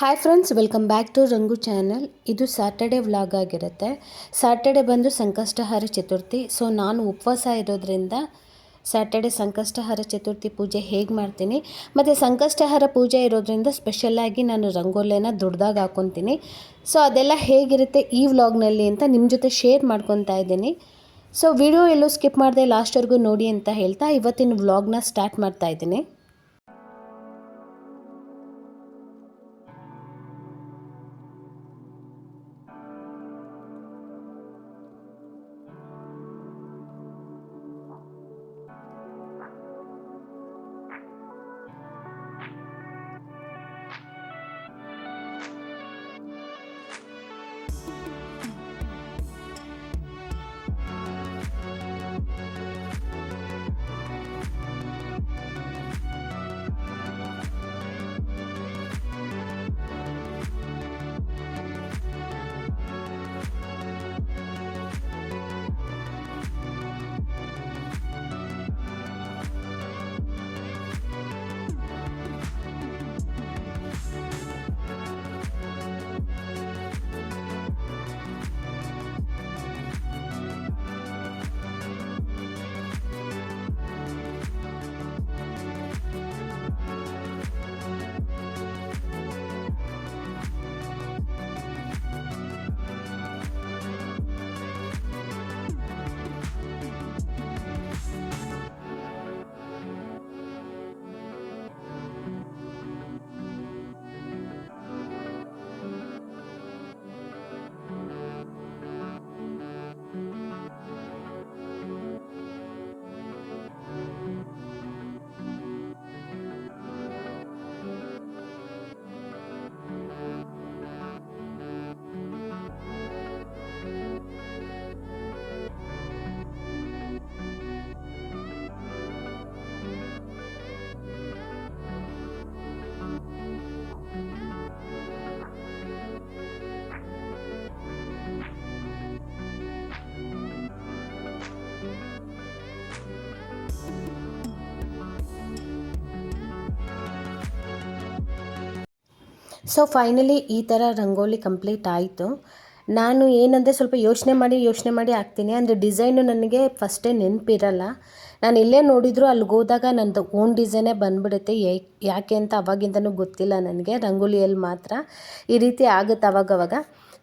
Hi friends welcome back to Rangu channel ಇದು Saturday vlog ಆಗಿರುತ್ತೆ. Saturday ಬಂದು Sankashtahara Chaturthi. So ನಾನು ಉಪವಾಸ ಇರೋದ್ರಿಂದ ಸ್ಯಾಟರ್ಡೆ ಸಂಕಷ್ಟಹಾರ ಚತುರ್ಥಿ ಪೂಜೆ ಹೇಗೆ ಮಾಡ್ತೀನಿ? ಮತ್ತು ಸಂಕಷ್ಟಹಾರ ಪೂಜೆ ಇರೋದ್ರಿಂದ ಸ್ಪೆಷಲ್ಲಾಗಿ ನಾನು ರಂಗೋಲೆನ ದುಡ್ದಾಗ ಹಾಕ್ಕೊತೀನಿ ಸೊ ಅದೆಲ್ಲ ಹೇಗಿರುತ್ತೆ ಈ ವ್ಲಾಗ್ನಲ್ಲಿ ಅಂತ ನಿಮ್ಮ ಜೊತೆ ಶೇರ್ ಮಾಡ್ಕೊತಾ ಇದ್ದೀನಿ. ಸೊ ವಿಡಿಯೋ ಎಲ್ಲೂ ಸ್ಕಿಪ್ ಮಾಡಿದೆ ಲಾಸ್ಟ್ವರೆಗೂ ನೋಡಿ ಅಂತ ಹೇಳ್ತಾ ಇವತ್ತಿನ ವ್ಲಾಗ್ನ ಸ್ಟಾರ್ಟ್ ಮಾಡ್ತಾ ಇದ್ದೀನಿ. ಸೊ ಫೈನಲಿ ಈ ಥರ ರಂಗೋಲಿ ಕಂಪ್ಲೀಟ್ ಆಯಿತು. ನಾನು ಏನಂದರೆ ಸ್ವಲ್ಪ ಯೋಚನೆ ಮಾಡಿ ಯೋಚನೆ ಮಾಡಿ ಹಾಕ್ತೀನಿ. ಅಂದರೆ ಡಿಸೈನು ನನಗೆ ಫಸ್ಟೇ ನೆನಪಿರಲ್ಲ. ನಾನು ಇಲ್ಲೇ ನೋಡಿದ್ರು ಅಲ್ಲಿಗೆ ಹೋದಾಗ ನಂದು ಓನ್ ಡಿಸೈನೇ ಬಂದ್ಬಿಡುತ್ತೆ. ಯಾಕೆ ಅಂತ ಅವಾಗಿಂದನೂ ಗೊತ್ತಿಲ್ಲ ನನಗೆ. ರಂಗೋಲಿಯಲ್ಲಿ ಮಾತ್ರ ಈ ರೀತಿ ಆಗುತ್ತೆ ಅವಾಗವಾಗ.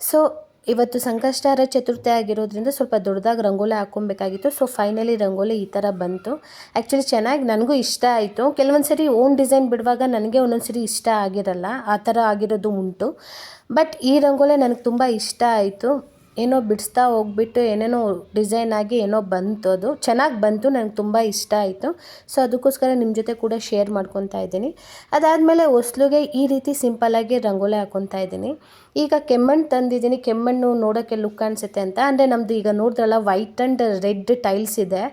ಸೊ ಇವತ್ತು ಸಂಕಷ್ಟಾರ ಚತುರ್ಥಿ ಆಗಿರೋದ್ರಿಂದ ಸ್ವಲ್ಪ ದೊಡ್ಡದಾಗಿ ರಂಗೋಲಿ ಹಾಕ್ಕೊಬೇಕಾಗಿತ್ತು. ಸೊ ಫೈನಲಿ ರಂಗೋಲಿ ಈ ಥರ ಬಂತು. ಆ್ಯಕ್ಚುಲಿ ಚೆನ್ನಾಗಿ ನನಗೂ ಇಷ್ಟ ಆಯಿತು. ಕೆಲವೊಂದು ಸರಿ ಓನ್ ಡಿಸೈನ್ ಬಿಡುವಾಗ ನನಗೆ ಒಂದೊಂದು ಸರಿ ಇಷ್ಟ ಆಗಿರಲ್ಲ. ಆ ಥರ ಆಗಿರೋದು ಉಂಟು. ಬಟ್ ಈ ರಂಗೋಲಿ ನನಗೆ ತುಂಬ ಇಷ್ಟ ಆಯಿತು. ಏನೋ ಬಿಡಿಸ್ತಾ ಹೋಗ್ಬಿಟ್ಟು ಏನೇನೋ ಡಿಸೈನ್ ಆಗಿ ಏನೋ ಬಂತು ಅದು. ಚೆನ್ನಾಗಿ ಬಂತು ನನಗೆ ತುಂಬ ಇಷ್ಟ ಆಯಿತು. ಸೊ, ಅದಕ್ಕೋಸ್ಕರ ನಿಮ್ಮ ಜೊತೆ ಕೂಡ ಶೇರ್ ಮಾಡ್ಕೊತಾ ಇದ್ದೀನಿ. ಅದಾದಮೇಲೆ ಹೊಸ್ಲುಗೆ ಈ ರೀತಿ ಸಿಂಪಲ್ಲಾಗಿ ರಂಗೋಲಿ ಹಾಕ್ಕೊತಾ ಇದ್ದೀನಿ. ಈಗ ಕೆಮ್ಮಣ್ಣು ತಂದಿದ್ದೀನಿ. ಕೆಮ್ಮಣ್ಣು ನೋಡೋಕ್ಕೆ ಲುಕ್ ಅನಿಸುತ್ತೆ ಅಂತ. ಅಂದರೆ ನಮ್ಮದು ಈಗ ನೋಡಿದ್ರಲ್ಲ ವೈಟ್ ಆ್ಯಂಡ್ ರೆಡ್ ಟೈಲ್ಸ್ ಇದೆ.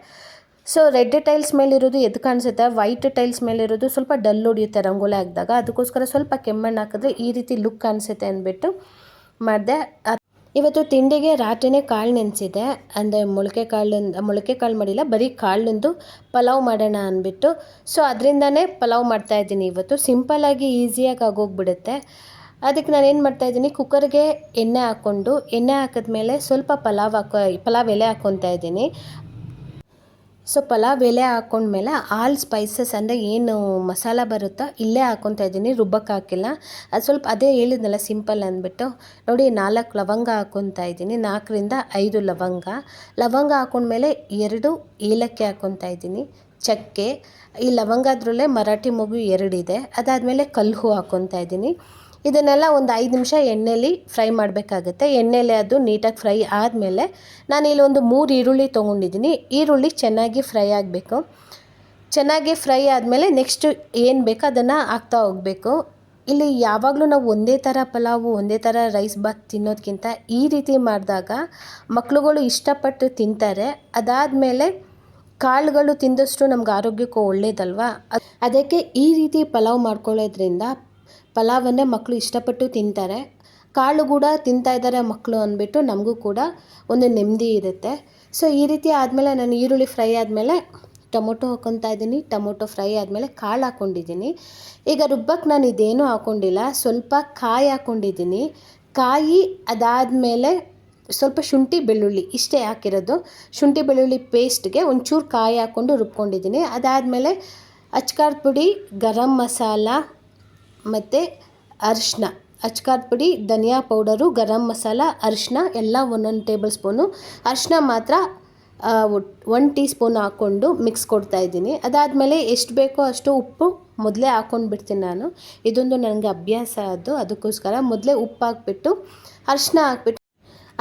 ಸೊ ರೆಡ್ ಟೈಲ್ಸ್ ಮೇಲಿರೋದು ಎದ್ದು ಕಾಣಿಸುತ್ತೆ ವೈಟ್ ಟೈಲ್ಸ್ ಮೇಲಿರೋದು ಸ್ವಲ್ಪ ಡಲ್ ಹೊಡಿಯುತ್ತೆ ರಂಗೋಲಿ ಹಾಕಿದಾಗ. ಅದಕ್ಕೋಸ್ಕರ ಸ್ವಲ್ಪ ಕೆಮ್ಮಣ್ಣು ಹಾಕಿದ್ರೆ ಈ ರೀತಿ ಲುಕ್ ಕಾಣಿಸುತ್ತೆ ಅಂದ್ಬಿಟ್ಟು ಮಾಡಿದೆ. ಇವತ್ತು ತಿಂಡಿಗೆ ರಾತ್ರಿನೇ ಕಾಳು ನೆನೆಸಿದೆ. ಅಂದರೆ ಮೊಳಕೆ ಕಾಳು ಮೊಳಕೆ ಕಾಳು ಮಾಡಿಲ್ಲ, ಬರೀ ಕಾಳಿಂದು ಪಲಾವ್ ಮಾಡೋಣ ಅಂದ್ಬಿಟ್ಟು. ಸೊ ಅದರಿಂದನೇ ಪಲಾವ್ ಮಾಡ್ತಾಯಿದ್ದೀನಿ ಇವತ್ತು. ಸಿಂಪಲ್ಲಾಗಿ ಈಸಿಯಾಗಿ ಆಗೋಗ್ಬಿಡುತ್ತೆ. ಅದಕ್ಕೆ ನಾನು ಏನು ಮಾಡ್ತಾಯಿದ್ದೀನಿ ಕುಕ್ಕರ್ಗೆ ಎಣ್ಣೆ ಹಾಕ್ಕೊಂಡು, ಎಣ್ಣೆ ಹಾಕಿದ್ಮೇಲೆ ಸ್ವಲ್ಪ ಪಲಾವ್ ಹಾಕೋ, ಪಲಾವ್ ಎಲೆ ಹಾಕ್ಕೊತಾ ಇದ್ದೀನಿ. ಸೊ ಪಲಾವ್ ಎಲೆ ಹಾಕೊಂಡ್ಮೇಲೆ ಆಲ್ ಸ್ಪೈಸಸ್ ಅಂದರೆ ಏನು ಮಸಾಲ ಬರುತ್ತೋ ಇಲ್ಲೇ ಹಾಕೊತಾ ಇದ್ದೀನಿ ರುಬ್ಬಕ್ಕೆ ಹಾಕಿಲ್ಲ. ಅದು ಸ್ವಲ್ಪ ಅದೇ ಹೇಳಿದ್ನಲ್ಲ ಸಿಂಪಲ್ ಅಂದ್ಬಿಟ್ಟು. ನೋಡಿ ನಾಲ್ಕು ಲವಂಗ ಹಾಕ್ಕೊತಾ ಇದ್ದೀನಿ, ನಾಲ್ಕರಿಂದ ಐದು ಲವಂಗ. ಲವಂಗ ಹಾಕೊಂಡ್ಮೇಲೆ ಎರಡು ಏಲಕ್ಕಿ ಹಾಕೊತಾ ಇದ್ದೀನಿ, ಚಕ್ಕೆ. ಈ ಲವಂಗದ್ರಲ್ಲೇ ಮರಾಠಿ ಮಗು ಎರಡಿದೆ. ಅದಾದಮೇಲೆ ಕಲ್ಲು ಹಾಕೊತಾ ಇದ್ದೀನಿ. ಇದನ್ನೆಲ್ಲ ಒಂದು ಐದು ನಿಮಿಷ ಎಣ್ಣೆಲಿ ಫ್ರೈ ಮಾಡಬೇಕಾಗುತ್ತೆ. ಎಣ್ಣೆಲೆ ಅದು ನೀಟಾಗಿ ಫ್ರೈ ಆದಮೇಲೆ ನಾನು ಇಲ್ಲಿ ಒಂದು ಮೂರು ಈರುಳ್ಳಿ ತೊಗೊಂಡಿದ್ದೀನಿ. ಈರುಳ್ಳಿ ಚೆನ್ನಾಗಿ ಫ್ರೈ ಆಗಬೇಕು. ಚೆನ್ನಾಗಿ ಫ್ರೈ ಆದಮೇಲೆ ನೆಕ್ಸ್ಟು ಏನು ಬೇಕೋ ಅದನ್ನು ಹಾಕ್ತಾ ಹೋಗಬೇಕು. ಇಲ್ಲಿ ಯಾವಾಗಲೂ ನಾವು ಒಂದೇ ಥರ ಪಲಾವು, ಒಂದೇ ಥರ ರೈಸ್ ಬಾತ್ ತಿನ್ನೋದಕ್ಕಿಂತ ಈ ರೀತಿ ಮಾಡಿದಾಗ ಮಕ್ಕಳುಗಳು ಇಷ್ಟಪಟ್ಟು ತಿಂತಾರೆ. ಅದಾದಮೇಲೆ ಕಾಳುಗಳು ತಿಂದಷ್ಟು ನಮ್ಗೆ ಆರೋಗ್ಯಕ್ಕೂ ಒಳ್ಳೇದಲ್ವಾ? ಅದಕ್ಕೆ ಈ ರೀತಿ ಪಲಾವ್ ಮಾಡ್ಕೊಳ್ಳೋದ್ರಿಂದ ಪಲಾವನ್ನೇ ಮಕ್ಕಳು ಇಷ್ಟಪಟ್ಟು ತಿಂತಾರೆ. ಕಾಳು ಕೂಡ ತಿಂತಾ ಇದ್ದಾರೆ ಮಕ್ಕಳು ಅಂದ್ಬಿಟ್ಟು ನಮಗೂ ಕೂಡ ಒಂದು ನೆಮ್ಮದಿ ಇರುತ್ತೆ. ಸೊ ಈ ರೀತಿ ಆದಮೇಲೆ ನಾನು ಈರುಳ್ಳಿ ಫ್ರೈ ಆದಮೇಲೆ ಟೊಮೊಟೊ ಹಾಕ್ಕೊತಾ ಇದ್ದೀನಿ. ಟೊಮೊಟೊ ಫ್ರೈ ಆದಮೇಲೆ ಕಾಳು ಹಾಕ್ಕೊಂಡಿದ್ದೀನಿ. ಈಗ ರುಬ್ಬಕ್ಕೆ ನಾನು ಇದೇನೂ ಹಾಕ್ಕೊಂಡಿಲ್ಲ. ಸ್ವಲ್ಪ ಕಾಯಿ ಹಾಕ್ಕೊಂಡಿದ್ದೀನಿ. ಕಾಯಿ ಅದಾದಮೇಲೆ ಸ್ವಲ್ಪ ಶುಂಠಿ ಬೆಳ್ಳುಳ್ಳಿ ಇಷ್ಟೇ ಹಾಕಿರೋದು. ಶುಂಠಿ ಬೆಳ್ಳುಳ್ಳಿ ಪೇಸ್ಟ್ಗೆ ಒಂಚೂರು ಕಾಯಿ ಹಾಕ್ಕೊಂಡು ರುಬ್ಕೊಂಡಿದ್ದೀನಿ. ಅದಾದಮೇಲೆ ಅಚ್ಕಾರದ ಪುಡಿ, ಗರಂ ಮಸಾಲ ಮತ್ತು ಅರಿಶಿನ. ಅಚ್ಕಾರದ ಪುಡಿ, ಧನಿಯಾ ಪೌಡರು, ಗರಂ ಮಸಾಲ, ಅರಿಶಿನ ಎಲ್ಲ ಒಂದೊಂದು ಟೇಬಲ್ ಸ್ಪೂನು ಅರಿಶಿನ ಮಾತ್ರ ಒನ್ ಟೀ ಸ್ಪೂನ್ ಹಾಕ್ಕೊಂಡು ಮಿಕ್ಸ್ ಕೊಡ್ತಾ ಇದ್ದೀನಿ. ಅದಾದಮೇಲೆ ಎಷ್ಟು ಬೇಕೋ ಅಷ್ಟು ಉಪ್ಪು ಮೊದಲೇ ಹಾಕ್ಕೊಂಡು ಬಿಡ್ತೀನಿ ನಾನು. ಇದೊಂದು ನನಗೆ ಅಭ್ಯಾಸ ಅದು, ಅದಕ್ಕೋಸ್ಕರ ಮೊದಲೇ ಉಪ್ಪು ಹಾಕ್ಬಿಟ್ಟು, ಅರಿಶಿನ ಹಾಕ್ಬಿಟ್ಟು,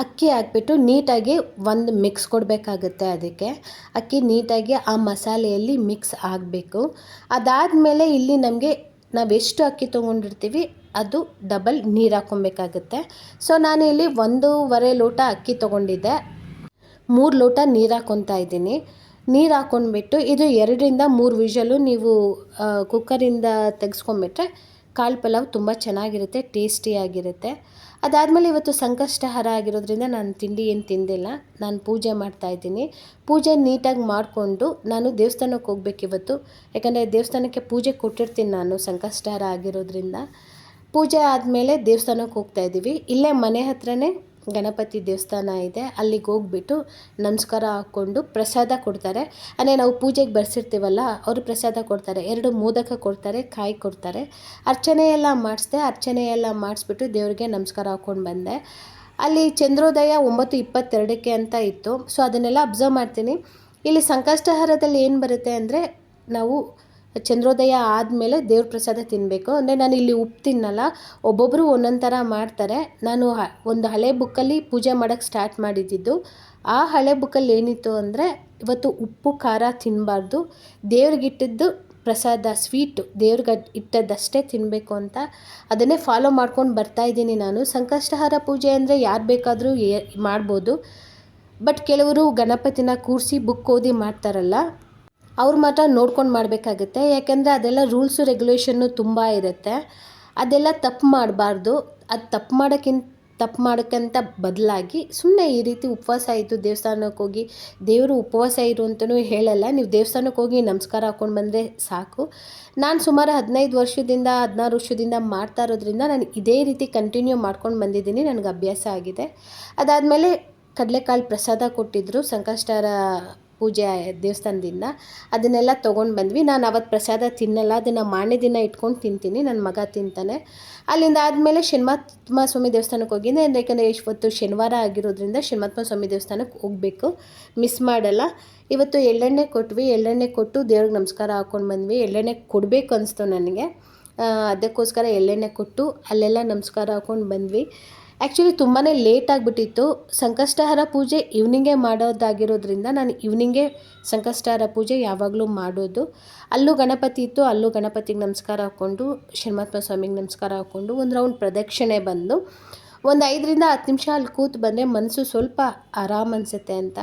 ಅಕ್ಕಿ ಹಾಕ್ಬಿಟ್ಟು ನೀಟಾಗಿ ಒಂದು ಮಿಕ್ಸ್ ಕೊಡಬೇಕಾಗುತ್ತೆ ಅದಕ್ಕೆ. ಅಕ್ಕಿ ನೀಟಾಗಿ ಆ ಮಸಾಲೆಯಲ್ಲಿ ಮಿಕ್ಸ್ ಆಗಬೇಕು. ಅದಾದಮೇಲೆ ಇಲ್ಲಿ ನಮಗೆ ನಾವು ಎಷ್ಟು ಅಕ್ಕಿ ತೊಗೊಂಡಿರ್ತೀವಿ, ಅದು ಡಬಲ್ ನೀರು ಹಾಕ್ಕೊಬೇಕಾಗುತ್ತೆ. ಸೊ ನಾನು ಇಲ್ಲಿ ಒಂದೂವರೆ ಲೋಟ ಅಕ್ಕಿ ತೊಗೊಂಡಿದ್ದೆ. ಮೂರು ಲೋಟ ನೀರು ಹಾಕ್ಕೊತಾ ಇದ್ದೀನಿ. ನೀರು ಹಾಕ್ಕೊಂಡ್ಬಿಟ್ಟು ಇದು ಎರಡರಿಂದ ಮೂರು ವಿಷಲು ನೀವು ಕುಕ್ಕರಿಂದ ತೆಗೆಸ್ಕೊಂಬಿಟ್ರೆ ಕಾಳು ಪಲಾವ್ ತುಂಬ ಚೆನ್ನಾಗಿರುತ್ತೆ ಟೇಸ್ಟಿಯಾಗಿರುತ್ತೆ ಅದಾದಮೇಲೆ ಇವತ್ತು ಸಂಕಷ್ಟಹಾರ ಆಗಿರೋದ್ರಿಂದ ನಾನು ತಿಂಡಿ ಏನು ತಿಂದಿಲ್ಲ. ನಾನು ಪೂಜೆ ಮಾಡ್ತಾಯಿದ್ದೀನಿ ಪೂಜೆ ನೀಟಾಗಿ ಮಾಡಿಕೊಂಡು ನಾನು ದೇವಸ್ಥಾನಕ್ಕೆ ಹೋಗ್ಬೇಕು ಇವತ್ತು. ಯಾಕಂದರೆ ದೇವಸ್ಥಾನಕ್ಕೆ ಪೂಜೆ ಕೊಟ್ಟಿರ್ತೀನಿ ನಾನು, ಸಂಕಷ್ಟಹಾರ ಆಗಿರೋದ್ರಿಂದ. ಪೂಜೆ ಆದಮೇಲೆ ದೇವಸ್ಥಾನಕ್ಕೆ ಹೋಗ್ತಾ ಇದ್ದೀವಿ. ಇಲ್ಲೇ ಮನೆ ಹತ್ರನೇ ಗಣಪತಿ ದೇವಸ್ಥಾನ ಇದೆ, ಅಲ್ಲಿಗೆ ಹೋಗ್ಬಿಟ್ಟು ನಮಸ್ಕಾರ ಹಾಕ್ಕೊಂಡು ಪ್ರಸಾದ ಕೊಡ್ತಾರೆ. ಅಂದರೆ ನಾವು ಪೂಜೆಗೆ ಬರ್ಸಿರ್ತೀವಲ್ಲ, ಅವರು ಪ್ರಸಾದ ಕೊಡ್ತಾರೆ, ಎರಡು ಮೋದಕ ಕೊಡ್ತಾರೆ, ಕಾಯಿ ಕೊಡ್ತಾರೆ. ಅರ್ಚನೆ ಎಲ್ಲ ಮಾಡಿಸ್ದೆ, ಅರ್ಚನೆ ಎಲ್ಲ ಮಾಡಿಸ್ಬಿಟ್ಟು ದೇವರಿಗೆ ನಮಸ್ಕಾರ ಹಾಕ್ಕೊಂಡು ಬಂದೆ. ಅಲ್ಲಿ ಚಂದ್ರೋದಯ ಒಂಬತ್ತು ಇಪ್ಪತ್ತೆರಡಕ್ಕೆ ಅಂತ ಇತ್ತು. ಸೊ ಅದನ್ನೆಲ್ಲ ಅಬ್ಸರ್ವ್ ಮಾಡ್ತೀನಿ. ಇಲ್ಲಿ ಸಂಕಷ್ಟಹಾರದಲ್ಲಿ ಏನು ಬರುತ್ತೆ ಅಂದರೆ, ನಾವು ಚಂದ್ರೋದಯ ಆದಮೇಲೆ ದೇವ್ರ ಪ್ರಸಾದ ತಿನ್ನಬೇಕು ಅಂದರೆ ನಾನು ಇಲ್ಲಿ ಉಪ್ಪು ತಿನ್ನಲ್ಲ ಒಬ್ಬೊಬ್ಬರು ಒಂದೊಂದು ಥರ ಮಾಡ್ತಾರೆ. ನಾನು ಒಂದು ಹಳೆ ಬುಕ್ಕಲ್ಲಿ ಪೂಜೆ ಮಾಡೋಕ್ಕೆ ಸ್ಟಾರ್ಟ್ ಮಾಡಿದ್ದಿದ್ದು. ಆ ಹಳೆ ಬುಕ್ಕಲ್ಲಿ ಏನಿತ್ತು ಅಂದರೆ, ಇವತ್ತು ಉಪ್ಪು, ಖಾರ ತಿನ್ನಬಾರ್ದು ದೇವ್ರಿಗಿಟ್ಟಿದ್ದು ಪ್ರಸಾದ ಸ್ವೀಟು ದೇವ್ರಿಗೆ ಇಟ್ಟದ್ದಷ್ಟೇ ತಿನ್ನಬೇಕು ಅಂತ. ಅದನ್ನೇ ಫಾಲೋ ಮಾಡ್ಕೊಂಡು ಬರ್ತಾ ಇದ್ದೀನಿ ನಾನು. ಸಂಕಷ್ಟಹಾರ ಪೂಜೆ ಅಂದರೆ ಯಾರು ಬೇಕಾದರೂ ಮಾಡ್ಬೋದು. ಬಟ್ ಕೆಲವರು ಗಣಪತಿನ ಕೂರಿಸಿ ಬುಕ್ ಓದಿ ಮಾಡ್ತಾರಲ್ಲ ಅವ್ರು ಮಾತ್ರ ನೋಡ್ಕೊಂಡು ಮಾಡಬೇಕಾಗುತ್ತೆ. ಯಾಕೆಂದರೆ ಅದೆಲ್ಲ ರೂಲ್ಸು ರೆಗ್ಯುಲೇಷನ್ನು ತುಂಬ ಇರುತ್ತೆ. ಅದೆಲ್ಲ ತಪ್ಪು ಮಾಡಬಾರ್ದು. ಅದು ತಪ್ಪು ಮಾಡೋಕ್ಕಿಂತ ತಪ್ಪು ಮಾಡೋಕ್ಕಂತ ಬದಲಾಗಿ ಸುಮ್ಮನೆ ಈ ರೀತಿ ಉಪವಾಸ ಇದ್ದು ದೇವಸ್ಥಾನಕ್ಕೆ ಹೋಗಿ ದೇವರು ಉಪವಾಸ ಇರು ಅಂತಲೂ ಹೇಳಲ್ಲ. ನೀವು ದೇವಸ್ಥಾನಕ್ಕೆ ಹೋಗಿ ನಮಸ್ಕಾರ ಹಾಕ್ಕೊಂಡು ಬಂದರೆ ಸಾಕು. ನಾನು ಸುಮಾರು ಹದಿನೈದು ವರ್ಷದಿಂದ, ಹದಿನಾರು ವರ್ಷದಿಂದ ಮಾಡ್ತಾ ಇರೋದ್ರಿಂದ ನಾನು ಇದೇ ರೀತಿ ಕಂಟಿನ್ಯೂ ಮಾಡ್ಕೊಂಡು ಬಂದಿದ್ದೀನಿ. ನನಗೆ ಅಭ್ಯಾಸ ಆಗಿದೆ. ಅದಾದಮೇಲೆ ಕಡಲೆಕಾಳು ಪ್ರಸಾದ ಕೊಟ್ಟಿದ್ದರು ಸಂಕಷ್ಟಾರ ಪೂಜೆ ದೇವಸ್ಥಾನದಿಂದ ಅದನ್ನೆಲ್ಲ ತೊಗೊಂಡು ಬಂದ್ವಿ. ನಾನು ಅವತ್ತು ಪ್ರಸಾದ ತಿನ್ನಲ್ಲ, ಅದನ್ನು ಮಾರನೇ ದಿನ ಇಟ್ಕೊಂಡು ತಿಂತೀನಿ ನನ್ನ ಮಗ ತಿಂತಾನೆ. ಅಲ್ಲಿಂದ ಆದಮೇಲೆ ಶನಿಮಾತ್ಮ ಸ್ವಾಮಿ ದೇವಸ್ಥಾನಕ್ಕೆ ಹೋಗಿದ್ದೆ. ಯಾಕಂದರೆ ಇವತ್ತು ಶನಿವಾರ ಆಗಿರೋದ್ರಿಂದ ಶನಿಮಾತ್ಮ ಸ್ವಾಮಿ ದೇವಸ್ಥಾನಕ್ಕೆ ಹೋಗಬೇಕು. ಮಿಸ್ ಮಾಡಲ್ಲ. ಇವತ್ತು ಎಳ್ಳೆಣ್ಣೆ ಕೊಟ್ವಿ. ಎಳ್ಳೆಣ್ಣೆ ಕೊಟ್ಟು ದೇವ್ರಿಗೆ ನಮಸ್ಕಾರ ಹಾಕ್ಕೊಂಡು ಬಂದ್ವಿ. ಎಳ್ಳೆಣ್ಣೆ ಕೊಡಬೇಕು ಅನಿಸ್ತು ನನಗೆ. ಅದಕ್ಕೋಸ್ಕರ ಎಳ್ಳೆಣ್ಣೆ ಕೊಟ್ಟು ಅಲ್ಲೆಲ್ಲ ನಮಸ್ಕಾರ ಹಾಕ್ಕೊಂಡು ಬಂದ್ವಿ. ಆ್ಯಕ್ಚುಲಿ ತುಂಬಾ ಲೇಟ್ ಆಗಿಬಿಟ್ಟಿತ್ತು. ಸಂಕಷ್ಟಹಾರ ಪೂಜೆ ಈವ್ನಿಂಗೇ ಮಾಡೋದಾಗಿರೋದ್ರಿಂದ ನಾನು ಈವ್ನಿಂಗೇ ಸಂಕಷ್ಟಹಾರ ಪೂಜೆ ಯಾವಾಗಲೂ ಮಾಡೋದು. ಅಲ್ಲೂ ಗಣಪತಿ ಇತ್ತು, ಅಲ್ಲೂ ಗಣಪತಿಗೆ ನಮಸ್ಕಾರ ಹಾಕ್ಕೊಂಡು ಶನಿಮಹಾತ್ಮ ಸ್ವಾಮಿಗೆ ನಮಸ್ಕಾರ ಹಾಕ್ಕೊಂಡು ಒಂದು ರೌಂಡ್ ಪ್ರದಕ್ಷಿಣೆ ಬಂದು, ಒಂದು ಐದರಿಂದ ಹತ್ತು ನಿಮಿಷ ಅಲ್ಲಿ ಕೂತು ಬಂದರೆ ಮನಸ್ಸು ಸ್ವಲ್ಪ ಆರಾಮ್ ಅನಿಸುತ್ತೆ ಅಂತ.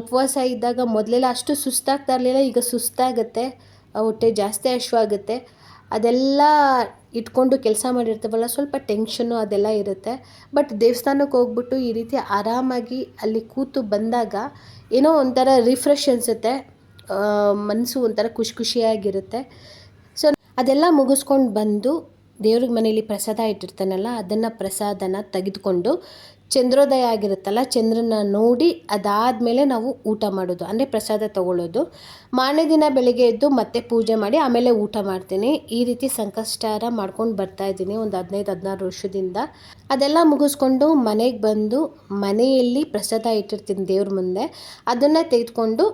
ಉಪವಾಸ ಇದ್ದಾಗ ಮೊದಲೆಲ್ಲ ಅಷ್ಟು ಸುಸ್ತಾಗ್ತಾ ಇರಲಿಲ್ಲ, ಈಗ ಸುಸ್ತಾಗುತ್ತೆ ಹೊಟ್ಟೆ ಜಾಸ್ತಿ ಹಶ್ವಾಗುತ್ತೆ. ಅದೆಲ್ಲ ಇಟ್ಕೊಂಡು ಕೆಲಸ ಮಾಡಿರ್ತೀವಲ್ಲ, ಸ್ವಲ್ಪ ಟೆನ್ಷನ್ನು ಅದೆಲ್ಲ ಇರುತ್ತೆ. ಬಟ್ ದೇವಸ್ಥಾನಕ್ಕೆ ಹೋಗ್ಬಿಟ್ಟು ಈ ರೀತಿ ಆರಾಮಾಗಿ ಅಲ್ಲಿ ಕೂತು ಬಂದಾಗ ಏನೋ ಒಂಥರ ರಿಫ್ರೆಶ್ ಅನಿಸುತ್ತೆ. ಮನಸ್ಸು ಒಂಥರ ಖುಷಿ ಖುಷಿಯಾಗಿರುತ್ತೆ. ಸೊ ಅದೆಲ್ಲ ಮುಗಿಸ್ಕೊಂಡು ಬಂದು ದೇವ್ರಿಗೆ ಮನೇಲಿ ಪ್ರಸಾದ ಇಟ್ಟಿರ್ತಾನಲ್ಲ, ಅದನ್ನು ಪ್ರಸಾದನ ತೆಗೆದುಕೊಂಡು ಚಂದ್ರೋದಯ ಆಗಿರುತ್ತಲ್ಲ, ಚಂದ್ರನ ನೋಡಿ ಅದಾದಮೇಲೆ ನಾವು ಊಟ ಮಾಡೋದು, ಅಂದರೆ ಪ್ರಸಾದ ತಗೊಳ್ಳೋದು. ಮಾರನೇ ದಿನ ಬೆಳಿಗ್ಗೆ ಎದ್ದು ಮತ್ತೆ ಪೂಜೆ ಮಾಡಿ ಆಮೇಲೆ ಊಟ ಮಾಡ್ತೀನಿ. ಈ ರೀತಿ ಸಂಕಷ್ಟಾರ ಮಾಡ್ಕೊಂಡು ಬರ್ತಾ ಇದ್ದೀನಿ ಒಂದು ಹದಿನೈದು, ಹದಿನಾರು ವರ್ಷದಿಂದ. ಅದೆಲ್ಲ ಮುಗಿಸ್ಕೊಂಡು ಮನೆಗೆ ಬಂದು ಮನೆಯಲ್ಲಿ ಪ್ರಸಾದ ಇಟ್ಟಿರ್ತೀನಿ ದೇವ್ರ ಮುಂದೆ. ಅದನ್ನು ತೆಗೆದುಕೊಂಡು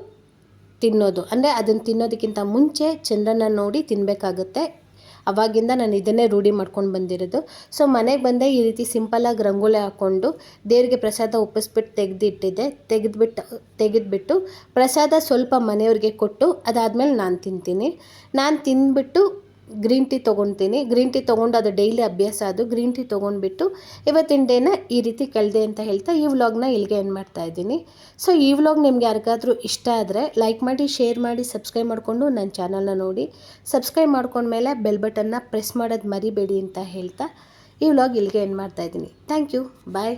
ತಿನ್ನೋದು, ಅಂದರೆ ಅದನ್ನು ತಿನ್ನೋದಕ್ಕಿಂತ ಮುಂಚೆ ಚಂದ್ರನ ನೋಡಿ ತಿನ್ನಬೇಕಾಗುತ್ತೆ ಅವಾಗಿಂದ ನಾನು ಇದನ್ನೇ ರೂಢಿ ಮಾಡ್ಕೊಂಡು ಬಂದಿರೋದು. ಸೊ ಮನೆಗೆ ಬಂದೆ, ಈ ರೀತಿ ಸಿಂಪಲಾಗಿ ರಂಗೋಲಿ ಹಾಕ್ಕೊಂಡು ದೇವರಿಗೆ ಪ್ರಸಾದ ಒಪ್ಪಿಸ್ಬಿಟ್ಟು ತೆಗೆದಿಟ್ಟಿದ್ದೆ. ತೆಗೆದುಬಿಟ್ಟು ತೆಗೆದುಬಿಟ್ಟು ಪ್ರಸಾದ ಸ್ವಲ್ಪ ಮನೆಯವ್ರಿಗೆ ಕೊಟ್ಟು ಅದಾದಮೇಲೆ ನಾನು ತಿಂತೀನಿ. ನಾನು ತಿಂದ್ಬಿಟ್ಟು ಗ್ರೀನ್ ಟೀ ತೊಗೊತೀನಿ ಗ್ರೀನ್ ಟೀ ತೊಗೊಂಡು ಅದು ಡೈಲಿ ಅಭ್ಯಾಸ ಅದು. ಗ್ರೀನ್ ಟೀ ತೊಗೊಂಡ್ಬಿಟ್ಟು ಇವತ್ತಿನ ಡೇನ ಈ ರೀತಿ ಕಳೆದೆ ಅಂತ ಹೇಳ್ತಾ ಈ ವ್ಲಾಗ್ನ ಇಲ್ಲಿಗೆ ಏನು ಮಾಡ್ತಾ ಇದ್ದೀನಿ. ಸೊ ಈ ವ್ಲಾಗ್ ನಿಮ್ಗೆ ಯಾರಿಗಾದರೂ ಇಷ್ಟ ಆದರೆ ಲೈಕ್ ಮಾಡಿ ಶೇರ್ ಮಾಡಿ ಸಬ್ಸ್ಕ್ರೈಬ್ ಮಾಡಿಕೊಂಡು ನನ್ನ ಚಾನಲ್ನ ನೋಡಿ. ಸಬ್ಸ್ಕ್ರೈಬ್ ಮಾಡ್ಕೊಂಡ್ಮೇಲೆ ಬೆಲ್ ಬಟನ್ನ ಪ್ರೆಸ್ ಮಾಡೋದು ಮರಿಬೇಡಿ ಅಂತ ಹೇಳ್ತಾ ಈ ವ್ಲಾಗ್ ಇಲ್ಲಿಗೆ ಏನು ಮಾಡ್ತಾ ಇದ್ದೀನಿ. Thank you bye